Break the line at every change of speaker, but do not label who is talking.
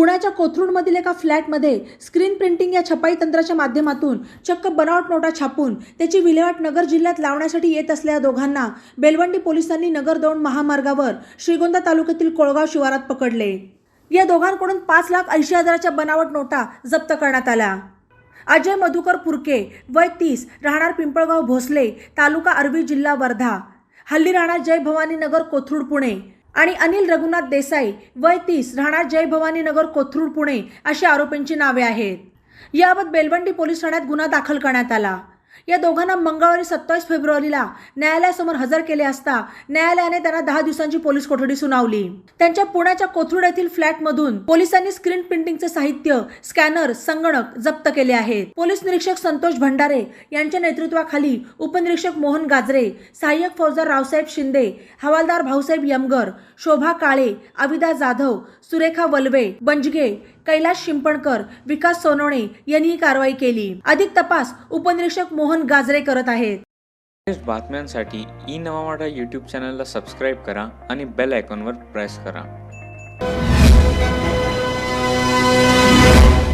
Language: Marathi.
पुण्याच्या कोथरूडमधील एका फ्लॅटमध्ये स्क्रीन प्रिंटिंग या छपाई तंत्राच्या माध्यमातून चक्क बनावट नोटा छापून त्याची विल्हेवाट नगर जिल्ह्यात लावण्यासाठी येत असलेल्या दोघांना बेलवंडी पोलिसांनी नगर दौंड महामार्गावर श्रीगोंदा तालुक्यातील कोळगाव शिवारात पकडले. या दोघांकडून पाच लाख ऐंशी हजाराच्या बनावट नोटा जप्त करण्यात आल्या. अजय मधुकर पुरके वय तीस राहणार पिंपळगाव भोसले तालुका अरवी जिल्हा वर्धा. हल्ली राहणार जय भवानी नगर कोथरूड पुणे. आणि अनिल रघुनाथ देसाई वय तीस राहणार जय भवानी नगर कोथरूड पुणे अशी आरोपींची नावे आहेत. याबाबत बेलवंडी पोलीस ठाण्यात गुन्हा दाखल करण्यात आला. या दोघांना मंगळवारी सत्तावीस फेब्रुवारीला न्यायालयासमोर हजर केले असता न्यायालयाने त्यांना दहा दिवसांची पोलीस कोठडी सुनावली. त्यांच्या पुण्याच्या कोथरूड येथील फ्लॅटमधून पोलिसांनी स्क्रीन प्रिंटिंगचे साहित्य स्कॅनर संगणक जप्त केले आहेत. पोलीस निरीक्षक संतोष भंडारे यांच्या नेतृत्वाखाली उपनिरीक्षक मोहन गाजरे सहाय्यक फौजदार रावसाहेब शिंदे हवालदार भाऊसाहेब यमगर शोभा काळे अविदा जाधव सुरेखा वलवे बंजगे कैलास शिंपणकर विकास सोनवणे यांनी ही कारवाई केली. अधिक तपास उपनिरीक्षक मोहन गाजरे करत आहेत.
बातम्यांसाठी ई नवा यूट्यूब चॅनलला सबस्क्राईब करा आणि बेल आयकॉनवर प्रेस करा.